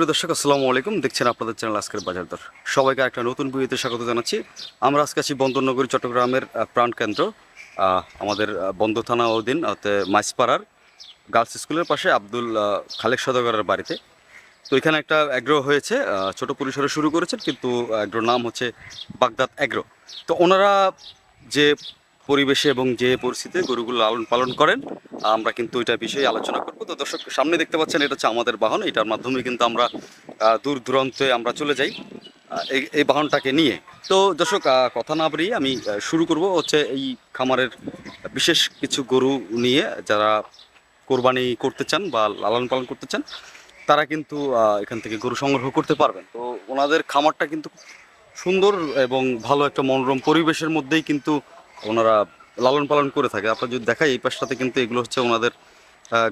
সুপ্রিয় দর্শক, আসসালামু আলাইকুম। দেখছেন আপনাদের চ্যানেল আজকের বাজার দর। সবাইকে একটা নতুন ভিডিওতে স্বাগত জানাচ্ছি। আমরা আজকে আছি বন্দরনগরী, চট্টগ্রামের প্রাণকেন্দ্র আমাদের বন্দর থানা অধীন মাইসপাড়ার গার্লস স্কুলের পাশে আব্দুল খালেক সদাগরের বাড়িতে। তো এখানে একটা অ্যাগ্রো হয়েছে ছোট পরিসরে শুরু করেছেন, কিন্তু অ্যাগ্রোর নাম হচ্ছে বাগদাদ অ্যাগ্রো তো ওনারা যে পরিবেশে এবং যে পরিস্থিতিতে গরুগুলো লালন পালন করেন, আমরা কিন্তু ওইটা বিষয়ে আলোচনা করব। তো দর্শক, সামনে দেখতে পাচ্ছেন, এটা হচ্ছে আমাদের বাহন। এটার মাধ্যমে কিন্তু আমরা দূর দূরান্তে আমরা চলে যাই এই এই বাহনটাকে নিয়ে। তো দর্শক কথা না বাড়িয়ে আমি শুরু করব হচ্ছে এই খামারের বিশেষ কিছু গরু নিয়ে। যারা কোরবানি করতে চান বা লালন পালন করতে চান, তারা কিন্তু এখান থেকে গরু সংগ্রহ করতে পারবেন। তো ওনাদের খামারটা কিন্তু সুন্দর এবং ভালো একটা মনোরম পরিবেশের মধ্যেই কিন্তু ওনারা লালন পালন করে থাকে। আপনারা যদি দেখাই, এই পাশটাতে কিন্তু এগুলো হচ্ছে ওনাদের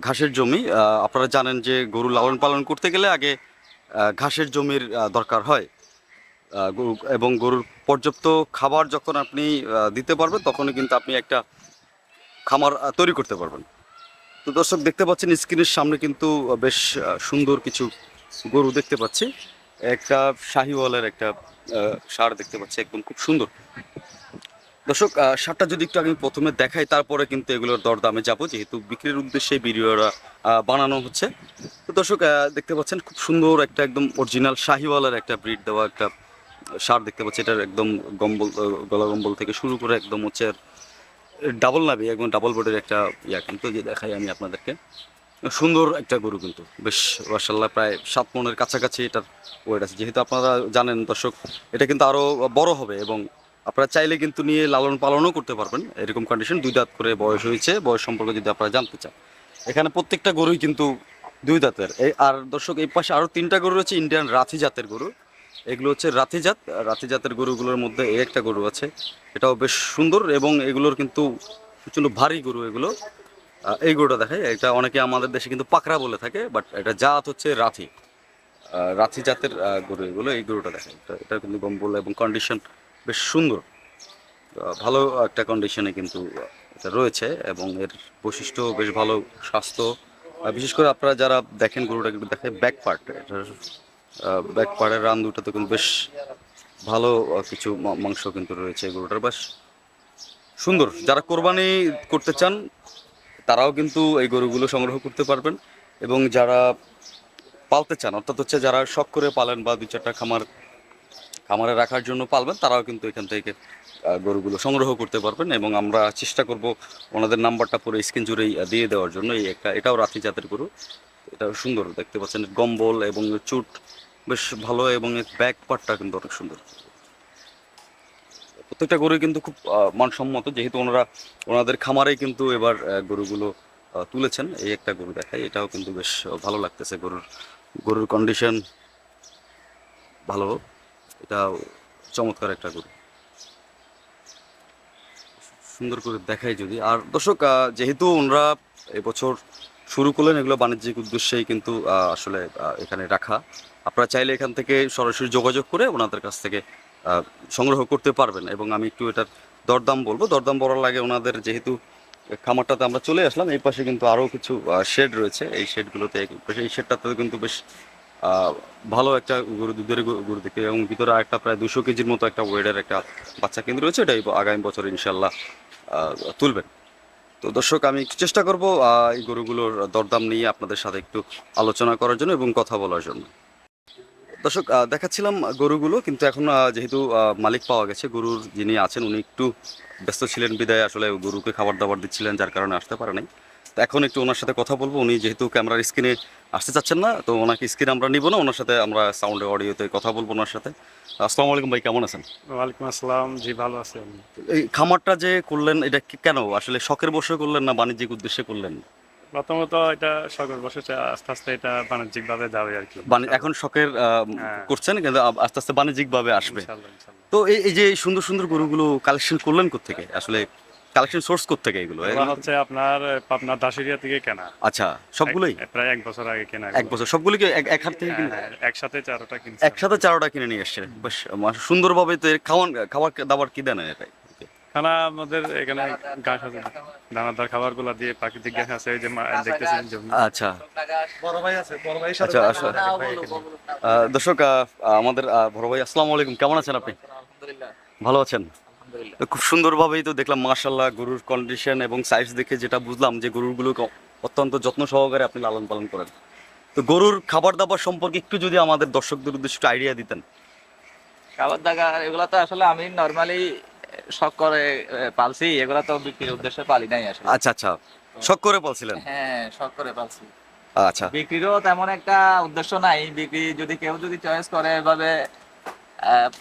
ঘাসের জমি। আপনারা জানেন যে গরু লালন পালন করতে গেলে আগে ঘাসের জমির দরকার হয়। গরু- এবং গরুর পর্যাপ্ত খাবার যখন আপনি দিতে পারবেন, তখনই কিন্তু আপনি একটা খামার তৈরি করতে পারবেন। তো দর্শক, দেখতে পাচ্ছেন স্ক্রিনের সামনে কিন্তু বেশ সুন্দর কিছু গরু দেখতে পাচ্ছি। একটা শাহিওয়ালের একটা সার দেখতে পাচ্ছি, একদম খুব সুন্দর। দর্শক ষাঁড়টা যদি একটু আমি প্রথমে দেখাই তারপরে কিন্তু এগুলোর দরদামে যাব যেহেতু বিক্রির উদ্দেশ্যে আহ, বানানো হচ্ছে। তো দর্শক দেখতে পাচ্ছেন খুব সুন্দর একটা একদম অরিজিনাল শাহিওয়ালের একটা ব্রিড দেওয়া একটা সার দেখতে পাচ্ছি। এটার একদম গম্বল গলা গম্বল থেকে শুরু করে একদম হচ্ছে ডাবল নাবি একদম ডাবল বোর্ডের একটা ইয়া কিন্তু যে দেখাই আমি আপনাদেরকে। সুন্দর একটা গরু কিন্তু বেশ মাসাল্লাহ প্রায় সাত মনের কাছাকাছি এটার ওয়েট আছে। যেহেতু আপনারা জানেন দর্শক এটা কিন্তু আরও বড় হবে এবং আপনারা চাইলে কিন্তু নিয়ে লালন পালনও করতে পারবেন। এরকম কন্ডিশন দুই দাঁত করে বয়স হয়েছে, বয়স সম্পর্কে যদি আপনারা জানতে চান। এখানে প্রত্যেকটা গরুই কিন্তু দুই দাঁতের। এই আর দর্শক, এই পাশে আরও তিনটা গরু রয়েছে ইন্ডিয়ান রাথি জাতের গরু। এগুলো হচ্ছে রাথি জাত। রাথি জাতের গরুগুলোর মধ্যে এই একটা গরু আছে। এটাও বেশ সুন্দর এবং এগুলোর কিন্তু প্রচণ্ড ভারী গরু এগুলো। এই গরুটা দেখায় এটা অনেকে আমাদের দেশে কিন্তু পাকড়া বলে থাকে বাট এটা জাত হচ্ছে রাথি। রাথি জাতের গরু এগুলো, এই গরুটা দেখায় এটা এটা কিন্তু গম্বল এবং কন্ডিশন বেশ সুন্দর। ভালো একটা কন্ডিশনে কিন্তু এটা রয়েছে এবং এর বৈশিষ্ট্য বেশ ভালো স্বাস্থ্য। বিশেষ করে আপনারা যারা দেখেন গরুটা কিন্তু দেখে ব্যাক পার্ট এটার ব্যাক পার্টের রান দুটাতে কিন্তু বেশ ভালো কিছু মাংস কিন্তু রয়েছে গরুটার। বেশ সুন্দর। যারা কোরবানি করতে চান, তারাও কিন্তু এই গরুগুলো সংগ্রহ করতে পারবেন এবং যারা পালতে চান, অর্থাৎ হচ্ছে যারা শখ করে পালেন বা দু চারটা খামার খামারে রাখার জন্য পালবেন, তারাও কিন্তু এখান থেকে গরুগুলো সংগ্রহ করতে পারবেন এবং আমরা চেষ্টা করব ওনাদের নাম্বারটা পুরো স্ক্রিন জুড়েই দিয়ে দেওয়ার জন্য। এই একটা, এটাও রাতি জাতের গরু, এটাও সুন্দর দেখতে পাচ্ছেন গম্বল এবং চুট বেশ ভালো এবং এর ব্যাক পার্টটা কিন্তু অনেক সুন্দর। প্রত্যেকটা গরু কিন্তু খুব মানসম্মত, যেহেতু ওনারা, ওনাদের খামারেই কিন্তু এবার গরুগুলো তুলেছেন, এই একটা গরু দেখায় এটাও কিন্তু বেশ ভালো লাগতেছে গরুর গরুর কন্ডিশন ভালো। এটাও চমৎকার একটা গরু। সুন্দর করে দেখাই যদি। আর দর্শক যেহেতু ওনারা এবছর শুরু করলেন, এগুলো বাণিজ্যিক উদ্দেশ্যেই কিন্তু আসলে এখানে রাখা। আপনারা চাইলে এখান থেকে সরাসরি যোগাযোগ করে ওনাদের কাছ থেকে সংগ্রহ করতে পারবেন। এবং আমি একটু এটার দরদাম বলব। দরদাম বলার লাগে ওনাদের যেহেতু খামারটাতে আমরা চলে আসলাম, এই পাশে কিন্তু আরও কিছু শেড রয়েছে। এই শেডগুলোতে এই শেডটাতে কিন্তু বেশ ভালো একটা গরু, দুধের গরু দেখতে। এবং ভিতরে একটা প্রায় দুশো কেজির মতো একটা ওয়েডের একটা বাচ্চা কেন্দ্র রয়েছে, এটাই আগামী বছর ইনশাল্লাহ তুলবেন। তো দর্শক, আমি চেষ্টা করব এই গরুগুলোর দরদাম নিয়ে আপনাদের সাথে একটু আলোচনা করার জন্য এবং কথা বলার জন্য। দর্শক দেখাচ্ছিলাম গরুগুলো, কিন্তু এখন যেহেতু মালিক পাওয়া গেছে, গরুর যিনি আছেন, উনি একটু ব্যস্ত ছিলেন বিদায়। আসলে গরুকে খাবার দাবার দিচ্ছিলেন, যার কারণে আসতে পারে নাই। তো এখন একটু ওনার সাথে কথা বলব। উনি যেহেতু ক্যামেরার স্ক্রিনে আসতে চাচ্ছেন না তো ওনাকে স্ক্রিনে আমরা নিব না ওনার সাথে আমরা সাউন্ডে অডিওতে কথা বলব ওনার সাথে। আসসালামু আলাইকুম ভাই কেমন আছেন? ওয়ালাইকুম আসসালাম জি ভালো আছি এই খামারটা যে করলেন এটা কেন? আসলে শখের বসে করলেন না বাণিজ্যিক উদ্দেশ্যে করলেন? প্রথমত এটা সকল বসে আস্তে আস্তে এটা বাণিজ্যিক ভাবে যাবে আর কি। এখন শখের হ্যাঁ। করছেন কিন্তু আস্তে আস্তে বাণিজ্যিক ভাবে আসবে। তো এই যে সুন্দর সুন্দর গরুগুলো কালেকশন করলেন কোথেকে আসলে কালেকশন সোর্স কোথেকে এগুলো? এগুলো হচ্ছে আপনার পাবনার দাসেরিয়া থেকে কেনা। আচ্ছা সবগুলোই? প্রায় এক বছর আগে কেনা এক বছর সবগুলো কি এক এক হাত থেকে কিনে হ্যাঁ, একসাথে চারোটা কিনছি একসাথে চারোটা কিনে নিয়ে এসছে বেশ মা- সুন্দরভাবে তো এর খাওয়ান খাবার দাবার কি দেন এটাই? খানা আমাদের এখানে ঘাস আছে। দানাদার খাবারগুলো দিয়ে প্রাকৃতিক ঘাস আছে এই যে দেখতেছেন জমি আচ্ছা। বড় ভাই আছে বড় ভাই আচ্ছা আচ্ছা। আহ, দর্শক আমাদের বড় ভাই আসসালামু আলাইকুম। কেমন আছেন আপনি? আলহামদুলিল্লাহ। ভালো আছেন? তো খুব সুন্দরভাবেই তো দেখলাম মার্শাল্লাহ গরুর কন্ডিশন এবং সাইজ দেখে যেটা বুঝলাম যে গরুগুলোকে অত্যন্ত যত্ন সহকারে আপনি লালন পালন করেন। তো গরুর খাবার দাবার সম্পর্কে একটু যদি আমাদের দর্শকদের উদ্দেশ্যে একটু আইডিয়া দিতেন। খাবার দাবার এগুলো তো আসলে আমি নর্মালি শখ করে পালছি এগুলো তো বিক্রির উদ্দেশ্যে পালি নাই আসলে। আচ্ছা আচ্ছা শখ করে পালছিলেন? হ্যাঁ শখ করে পালছি। আচ্ছা। বিক্রিরও তেমন একটা উদ্দেশ্য নাই বিক্রি যদি কেউ যদি চয়েস করে এভাবে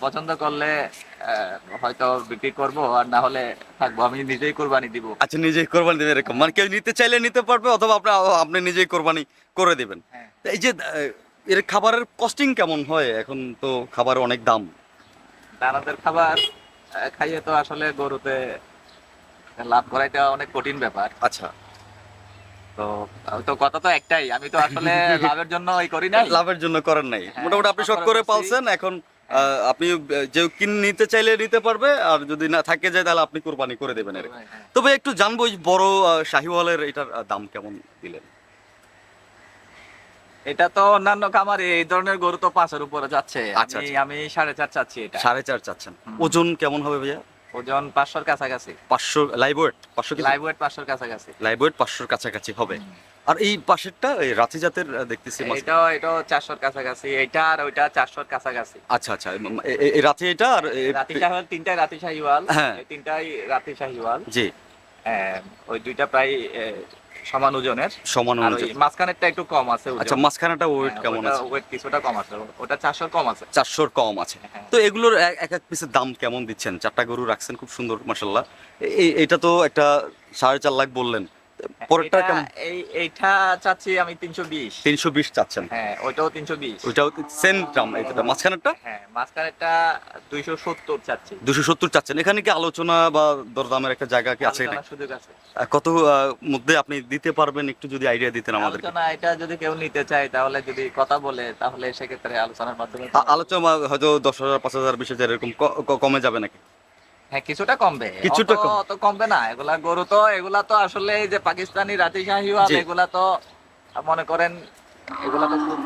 পছন্দ করলে হয়তো বিক্রি করব আর না হলে থাকব। আমি নিজেই কোরবানি দিব। আচ্ছা নিজেই কোরবানি দেবেন এরকম। মানে কেউ নিতে চাইলে নিতে পারবে অথবা আপনি আপনি নিজেই কোরবানি করে দেবেন। হ্যাঁ। এই যে এর খাবারের কস্টিং কেমন হয়? এখন তো খাবার অনেক দাম। দানাদের খাবার খাইয়ে তো আসলে গরুতে লাভ করাইটা অনেক কঠিন ব্যাপার। আচ্ছা। তো তো কথা তো একটাই। আমি তো আসলে লাভের জন্য ওই করি না লাভের জন্য করেন নাই। হ্যাঁ, মোটামুটি আপনি শখ করে পালছেন এখন আপনি যে কিন নিতে চাইলে নিতে পারবে আর যদি না থাকে যায় তাহলে আপনি কোরবানি করে দেবেন এর। হ্যাঁ। তবে একটু জানব বড় শাহিওয়ালের এটার দাম কেমন দিলেন? এটা তো অন্যান্য খামারে এই ধরনের গরু তো পাঁচের উপরে যাচ্ছে। আচ্ছা, আমি আচ্ছা। সাড়ে চার চাচ্ছি এটা। সাড়ে চার চাচ্ছেন। ওজন কেমন হবে ভাইয়া? ওজন পাঁচশোর কাছাকাছি। পাঁচশো লাইভ ওয়েট পাঁচশো লাইভ ওয়েট পাঁচশোর কাছাকাছি। লাইভ ওয়েট পাঁচশোর কাছাকাছি হবে। আর এই পাশেরটা এই রাঁচি জাতের দেখতেছি এটাও এটাও চারশোর কাছাকাছি। এটা আর ওইটা চারশোর কাছাকাছি। আচ্ছা আচ্ছা এই রাতে এটা আর এ- রাতি শাহিওয়াল তিনটাই রাতি শাহিওয়াল। হ্যাঁ। এই তিনটাই রাতি শাহিওয়াল। জি। ওই দুইটা প্রায় সমান ওজনের। সমান অনুযায়ী মাঝখানেরটা একটু কম আছে ওজন। আচ্ছা মাঝখানেটা ওয়েট হ্যাঁ, কেমন আছে? ওয়েট কিছুটা কম আছে। ওটা চারশোর কম আছে। চারশোর কম আছে। হ্যাঁ। তো এগুলোর এক- এক পিসের দাম কেমন দিচ্ছেন? চারটা গরু রাখছেন খুব সুন্দর মাসাল্লাহ এটা তো একটা সাড়ে চার লাখ বললেন। পরেরটা কেমন? এইটা চাচ্ছি আমি তিনশো বিশ। তিনশো বিশ চাচ্ছেন? হ্যাঁ ওইটাও তিনশো বিশ। ওইটাও সেম দাম এটা মাঝখানেরটা? হ্যাঁ মাঝখানেরটা দুইশো সত্তর চাচ্ছি। দুশো সত্তর চাচ্ছেন। এখানে কি আলোচনা বা দরদামের একটা জায়গা কি আছে কত মধ্যে আপনি দিতে পারবেন? একটু যদি আইডিয়া দিতেন আমাদের আলোচনা এটা যদি কেউ নিতে চায় তাহলে যদি কথা বলে তাহলে সেক্ষেত্রে আলোচনার মাধ্যমে আলোচনা হয়তো দশ হাজার পাঁচ হাজার বিশ হাজার এরকম ক- ক- কমে যাবে নাকি? হ্যাঁ কিছুটা কমবে। কিছুটা অত- কমবে না। এগুলা গরু তো এগুলা তো আসলে এই যে পাকিস্তানি রাতি শাহিওয়াল এগুলা তো মনে করেন এগুলা তো খুব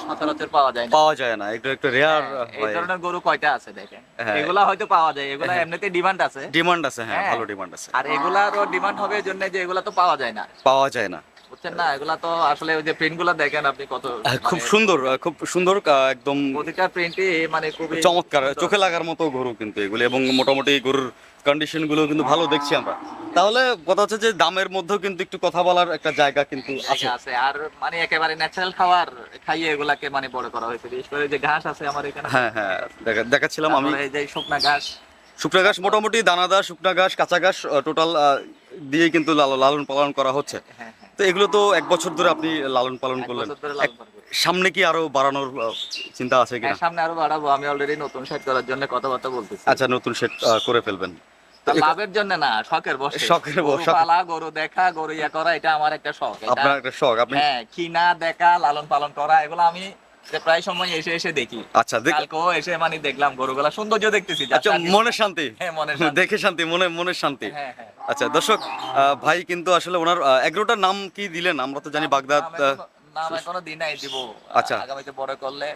সচরাচর পাওয়া যায় না। পাওয়া যায় না। একটু একটু রেয়ার হ্যাঁ, এই ধরনের গরু কয়টা আছে দেখেন? হ্যাঁ। এগুলা হয়তো পাওয়া যায়। এগুলা এমনিতে ডিমান্ড আছে। ডিমান্ড আছে হ্যাঁ হ্যাঁ। ভালো ডিমান্ড আছে। আর এগুলারও ডিমান্ড হবে জন্য যে এগুলা তো পাওয়া যায় না। পাওয়া যায় না। বুঝছেন না? এগুলা তো আসলে ওই যে প্রিন্টগুলা দেখেন আপনি কত খুব মানে সুন্দর খুব সুন্দর একদম প্রতিটা প্রিন্টই মানে খুবই চমৎকার চোখে লাগার মতো গরু কিন্তু এগুলো এবং মোটামুটি গরুর কন্ডিশনগুলো কিন্তু ভালো দেখছি আমরা। তাহলে কথা হচ্ছে যে দামের মধ্যেও কিন্তু একটু কথা বলার একটা জায়গা কিন্তু আছে। আছে। আর মানে একেবারে ন্যাচারাল খাবার খাইয়ে এগুলাকে মানে বড় করা হয়েছে। বিশেষ করে যে ঘাস আছে আমার এখানে। হ্যাঁ হ্যাঁ দেখাচ্ছিলাম আমি। এই যে শুকনা ঘাস। শুকনা ঘাস মোটামুটি দানাদার শুকনা ঘাস কাঁচা ঘাস টোটাল দিয়ে কিন্তু লাল- লালন পালন করা হচ্ছে। হ্যাঁ হ্যাঁ। তো এগুলো তো এক বছর ধরে আপনি লালন পালন করলেন। সামনে কি আরও বাড়ানোর চিন্তা আছে কিনা? হ্যাঁ, সামনে আরও বাড়াবো। আমি অলরেডি নতুন সেট করার জন্য কথাবার্তা বলতেছি। আচ্ছা নতুন সেট করে ফেলবেন। লাভের জন্য না শখের বসে। শখের বসে, পালা গরু দেখা গরু ইয়া করা এটা আমার একটা শখ। আপনার একটা শখ। আপনি হ্যাঁ কিনা দেখা লালন পালন করা এগুলো আমি প্রায় সময় এসে এসে দেখি। আচ্ছা কালকেও এসে মানে দেখলাম গরুগুলা সৌন্দর্য দেখতেছি আচ্ছা মনে শান্তি। হ্যাঁ মনে দেখে শান্তি মনে শান্তি। হ্যাঁ হ্যাঁ। আচ্ছা দর্শক ভাই কিন্তু আসলে ওনার এগারোটার নাম কি দিলেন? আমরা তো জানি বাগদাদ নাম এখনো- নাই দিব। আচ্ছা। আগামীতে বড় করলে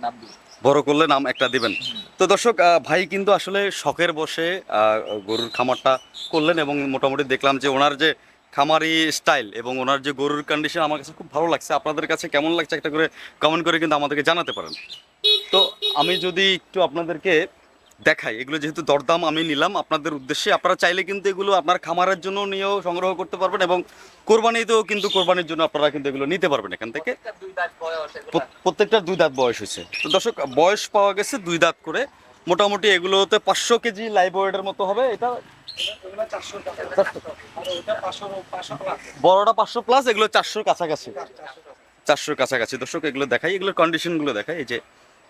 নাম দিব। বড় করলে নাম একটা দিবেন। তো দর্শক ভাই কিন্তু আসলে শখের বসে আহ, গরুর খামারটা করলেন এবং মোটামুটি দেখলাম যে ওনার যে খামারি স্টাইল এবং ওনার যে গরুর কন্ডিশন আমার কাছে খুব ভালো লাগছে। আপনাদের কাছে কেমন লাগছে একটা করে কমেন্ট করে কিন্তু আমাদেরকে জানাতে পারেন। তো আমি যদি একটু আপনাদেরকে দেখাই, এগুলো যেহেতু দরদাম আমি নিলাম, আপনাদের উদ্দেশ্যে আপনারা চাইলে কিন্তু এগুলো আপনার খামারের জন্য নিয়েও সংগ্রহ করতে পারবেন এবং কোরবানিতেও কিন্তু কোরবানির জন্য আপনারা কিন্তু এগুলো নিতে পারবেন এখান থেকে। প্রত্যেকটা দুই দাঁত বয়স প্রত্যেকটার দুই দাঁত বয়স হয়েছে। তো দর্শক, বয়স পাওয়া গেছে দুই দাঁত করে। মোটামুটি এগুলোতে পাঁচশো কেজি লাইভ মতো হবে। এটা বড়টা পাঁচশো প্লাস এগুলো চারশোর কাছাকাছি। চারশোর কাছাকাছি। দর্শক এগুলো দেখাই এগুলোর কন্ডিশনগুলো দেখাই। এই যে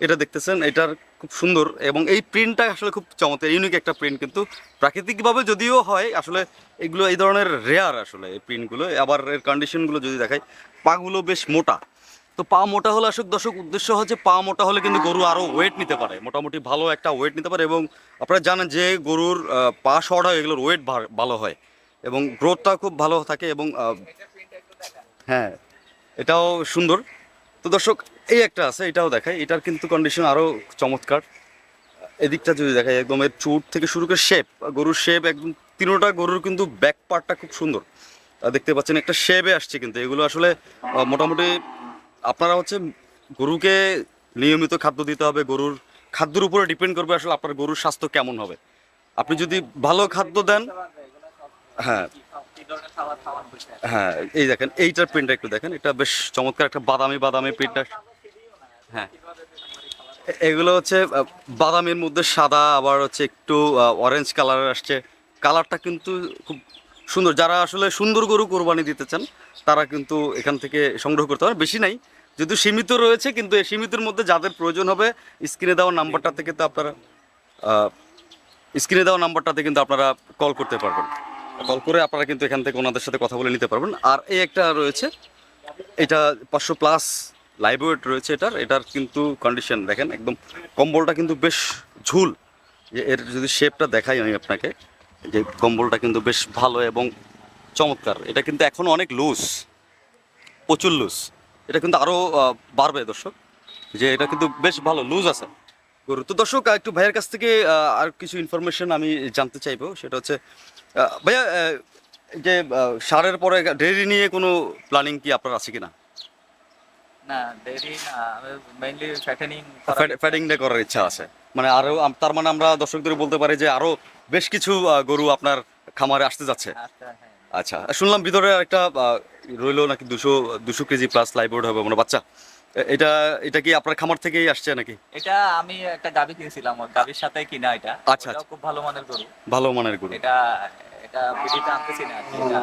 এটা দেখতেছেন এটার খুব সুন্দর এবং এই প্রিন্টটা আসলে খুব চমৎকার ইউনিক একটা প্রিন্ট কিন্তু প্রাকৃতিকভাবে যদিও হয় আসলে এগুলো এই ধরনের রেয়ার আসলে এই প্রিন্টগুলো আবার এর কন্ডিশনগুলো যদি দেখাই পাগুলো বেশ মোটা। তো পা মোটা হলে আসুক দর্শক, উদ্দেশ্য হচ্ছে পা মোটা হলে কিন্তু গরু আরও ওয়েট নিতে পারে। মোটামুটি ভালো একটা ওয়েট নিতে পারে এবং আপনারা জানেন যে গরুর পা শর্ট হয়, এগুলোর ওয়েট ভালো হয় এবং গ্রোথটা খুব ভালো থাকে এবং হ্যাঁ এটাও সুন্দর। তো দর্শক, এই একটা আছে, এটাও দেখায় এটার কিন্তু কন্ডিশন আরও চমৎকার। এদিকটা যদি দেখায় একদম এর চুট থেকে শুরু করে শেপ গরুর শেপ একদম তিনোটা গরুর কিন্তু ব্যাক পার্টটা খুব সুন্দর। দেখতে পাচ্ছেন একটা শেপে আসছে কিন্তু। এগুলো আসলে মোটামুটি আপনারা হচ্ছে গরুকে নিয়মিত খাদ্য দিতে হবে, গরুর খাদ্যের উপরে ডিপেন্ড করবে আসলে আপনার গরুর স্বাস্থ্য কেমন হবে। আপনি যদি ভালো খাদ্য দেন হ্যাঁ। হ্যাঁ এই দেখেন, এইটার প্রিন্টটা একটু দেখেন, এটা বেশ চমৎকার একটা বাদামি বাদামি প্রিন্টটা হ্যাঁ। এগুলো হচ্ছে বাদামের মধ্যে সাদা, আবার হচ্ছে একটু অরেঞ্জ কালার আসছে। কালারটা কিন্তু খুব সুন্দর। যারা আসলে সুন্দর গরু কোরবানি দিতে চান, তারা কিন্তু এখান থেকে সংগ্রহ করতে পারেন। বেশি নাই যদিও সীমিত রয়েছে, কিন্তু এই সীমিতের মধ্যে যাদের প্রয়োজন হবে স্ক্রিনে দেওয়া নাম্বারটা থেকে তো আপনারা স্ক্রিনে দেওয়া নাম্বারটাতে কিন্তু আপনারা কল করতে পারবেন। কল করে আপনারা কিন্তু এখান থেকে ওনাদের সাথে কথা বলে নিতে পারবেন। আর এই একটা রয়েছে, এটা পাঁচশো প্লাস লাইভ ওয়েট রয়েছে এটার। এটার কিন্তু কন্ডিশন দেখেন, একদম কম্বলটা কিন্তু বেশ ঝুল। যে এর যদি শেপটা দেখাই আমি আপনাকে, যে কম্বলটা কিন্তু বেশ ভালো এবং চমৎকার। এটা কিন্তু এখন অনেক লুজ প্রচুর লুজ এটা কিন্তু আরও বাড়বে দর্শক যে এটা কিন্তু বেশ ভালো লুজ আছে। গরু। তো দর্শক একটু ভাইয়ের কাছ থেকে আর কিছু ইনফরমেশন আমি জানতে চাইব সেটা হচ্ছে ভাইয়া যে সারের পরে ডেয়ারি নিয়ে কোনো প্ল্যানিং কি আপনার আছে কিনা? না দেরি না মেইনলি ফ্যাটেনিং ফ্যাটিংটা করার ইচ্ছা আছে। মানে আরও তার মানে আমরা দর্শকদের বলতে পারি যে আরও বেশ কিছু গরু আপনার খামারে আসতে যাচ্ছে। আচ্ছা হ্যাঁ শুনলাম ভিতরে একটা রইল নাকি দুশো দুশো কেজি প্লাস লাইবোর্ড হবে মানে বাচ্চা এটা এটা কি আপনার খামার থেকেই আসছে নাকি? এটা আমি একটা গাবি কিনছিলাম গাবির সাথে কিনা এটা। আচ্ছা, আচ্ছা। খুব ভালো মানের গরু। ভালো মানের গরু। এটা এটা বিডিটা আনতেছি না এটা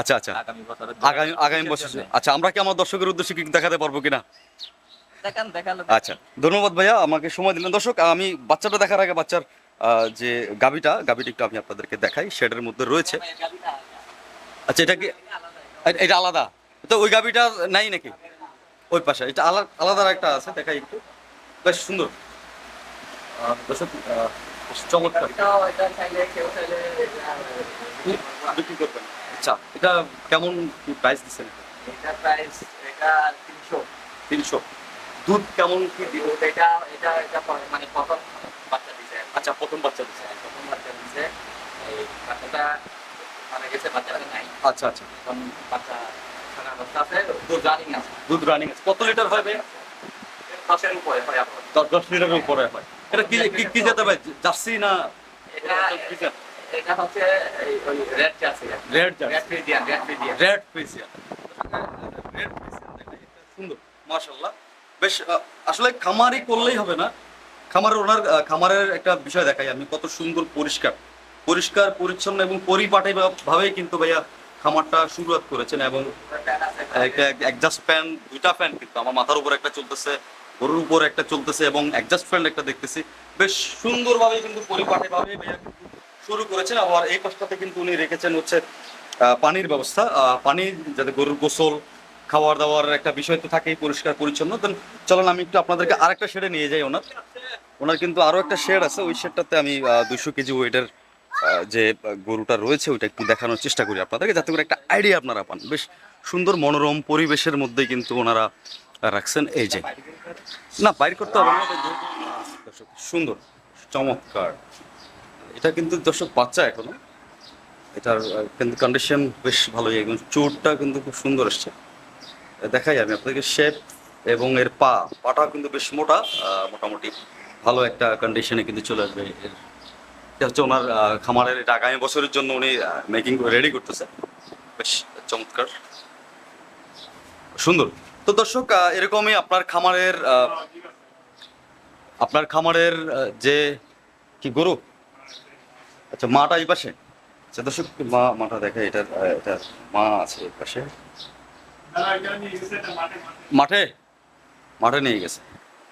আচ্ছা আচ্ছা। আগামী বছর আগামী আগামী বছর আচ্ছা আমরা কি আমার দর্শকের উদ্দেশ্যে কি দেখাতে পারব কিনা? দেখান দেখাল আচ্ছা ধন্যবাদ ভাইয়া আমাকে সময় দিলেন। দর্শক আমি বাচ্চাটা দেখার আগে বাচ্চার যে গাবিটা গাবিটা একটু আমি আপনাদেরকে দেখাই শেডের মধ্যে রয়েছে। আচ্ছা এটা কি এটা আলাদা? তো ওই গাবিটা নাই নাকি? ওই পাশে এটা আলাদা আলাদা একটা আছে দেখাই একটু। বেশ সুন্দর। চমৎকার। বিক্রি করবেন। আচ্ছা এটা কেমন কি প্রাইস দিচ্ছেন? এটা প্রাইস এটা তিনশো। তিনশো। দুধ কেমন কি দিব এটা এটা এটা মানে প্রথম বাচ্চা দিছে। আচ্ছা প্রথম বাচ্চা দিচ্ছে প্রথম বাচ্চা দিছে। এই বাচ্চাটা মারা গেছে বাচ্চাটা নাই। আচ্ছা আচ্ছা। এখন বাচ্চা ছানা অবস্থা আছে দুধ রানিং আছে। দুধ রানিং আছে। কত লিটার হয় দশের উপরে হয় আপনার দশ দশ লিটারের উপরে হয়। এটা কি কি কি যেতে ভাই? জার্সি না এটা এটা হচ্ছে red Jersey. Red Jersey. Red Friesian red Friesian red Friesian red সুন্দর। মাশাআল্লাহ। বেশ আসলে খামারই করলেই হবে না। খামারের ওনার খামারের একটা বিষয় দেখাই আমি। কত সুন্দর পরিষ্কার। পরিষ্কার, পরিচ্ছন্ন এবং পরিপাটি ভাবেই কিন্তু ভাইয়া খামারটা শুরুয়াত করেছেন এবং একটা অ্যাডজাস্ট ফ্যান দুইটা ফ্যান কিন্তু আমার মাথার উপর একটা চলতেছে, গরুর উপর একটা চলতেছে এবং অ্যাডজাস্ট ফ্যান একটা দেখতেছি। বেশ সুন্দরভাবে কিন্তু পরিপাটি ভাবে ভাইয়া শুরু করেছেন। আবার এই পাশটাতে কিন্তু উনি রেখেছেন হচ্ছে পানির ব্যবস্থা। পানি যাতে গরুর গোসল, খাওয়ার দাওয়ার একটা বিষয় তো থাকেই, পরিষ্কার, পরিচ্ছন্ন। দেন চলেন, আমি একটু আপনাদেরকে আরেকটা শেডে নিয়ে যাই ওনার। ওনার কিন্তু আরও একটা শেড আছে, ওই শেডটাতে আমি দুশো কেজি ওয়েটের যে গরুটা রয়েছে, ওইটা একটু দেখানোর চেষ্টা করি আপনাদেরকে, যাতে করে একটা আইডিয়া আপনারা পান। বেশ সুন্দর মনোরম পরিবেশের মধ্যে কিন্তু ওনারা রাখছেন। এই যে, না, বাইর করতে হবে সুন্দর, চমৎকার। এটা কিন্তু দর্শক বাচ্চা এখনও। এটার কিন্তু কন্ডিশন বেশ ভালোই। এবং চোরটা কিন্তু খুব সুন্দর এসছে। দেখাই আমি আপনাদেরকে শেপ এবং এর পা। পাটা কিন্তু বেশ মোটা। মোটামুটি ভালো একটা কন্ডিশনে কিন্তু চলে আসবে এর এটা হচ্ছে ওনার খামারের এটা আগামী বছরের জন্য উনি মেকিং রেডি করতেছে। বেশ চমৎকার। সুন্দর। তো দর্শক এরকমই আপনার খামারের আপনার খামারের যে কি গরু? আচ্ছা মাটা এই পাশে। আচ্ছা দর্শক মা মাটা দেখে এটার আহ, এটার মা আছে এই পাশে। মাঠে? মাঠে নিয়ে গেছে।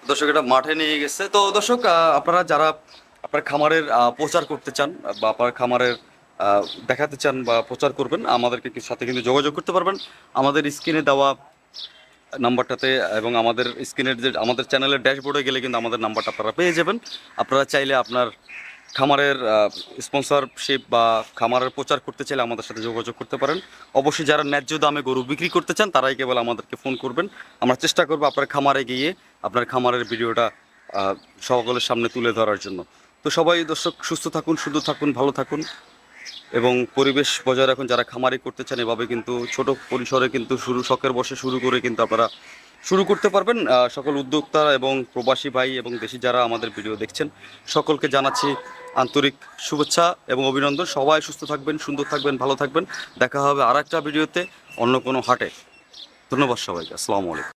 দর্শক এটা মাঠে নিয়ে গেছে। তো দর্শক আপনারা যারা আপনার খামারের প্রচার করতে চান বা আপনার খামারের দেখাতে চান বা প্রচার করবেন, আমাদেরকে সাথে কিন্তু যোগাযোগ করতে পারবেন। আমাদের স্ক্রিনে দেওয়া নাম্বারটাতে এবং আমাদের স্ক্রিনের যে, আমাদের চ্যানেলের ড্যাশবোর্ডে গেলে কিন্তু আমাদের নাম্বারটা আপনারা পেয়ে যাবেন। আপনারা চাইলে আপনার খামারের স্পন্সরশিপ বা খামারের প্রচার করতে চাইলে আমাদের সাথে যোগাযোগ করতে পারেন। অবশ্যই যারা ন্যায্য দামে গরু বিক্রি করতে চান, তারাই কেবল আমাদেরকে ফোন করবেন। আমরা চেষ্টা করব আপনার খামারে গিয়ে আপনার খামারের ভিডিওটা সকলের সামনে তুলে ধরার জন্য। তো সবাই দর্শক, সুস্থ থাকুন সুন্দর থাকুন, ভালো থাকুন। এবং পরিবেশ বজায় রাখুন, যারা খামারি করতে চান এভাবে কিন্তু ছোট পরিসরে কিন্তু শুরু, শখের বসে শুরু করে কিন্তু আপনারা শুরু করতে পারবেন। সকল উদ্যোক্তা এবং প্রবাসী ভাই এবং দেশি যারা আমাদের ভিডিও দেখছেন, সকলকে জানাচ্ছি আন্তরিক শুভেচ্ছা এবং অভিনন্দন। সবাই সুস্থ থাকবেন, সুন্দর থাকবেন, ভালো থাকবেন। দেখা হবে আর একটা ভিডিওতে অন্য কোনো হাটে। ধন্যবাদ সবাইকে। আসসালামু আলাইকুম।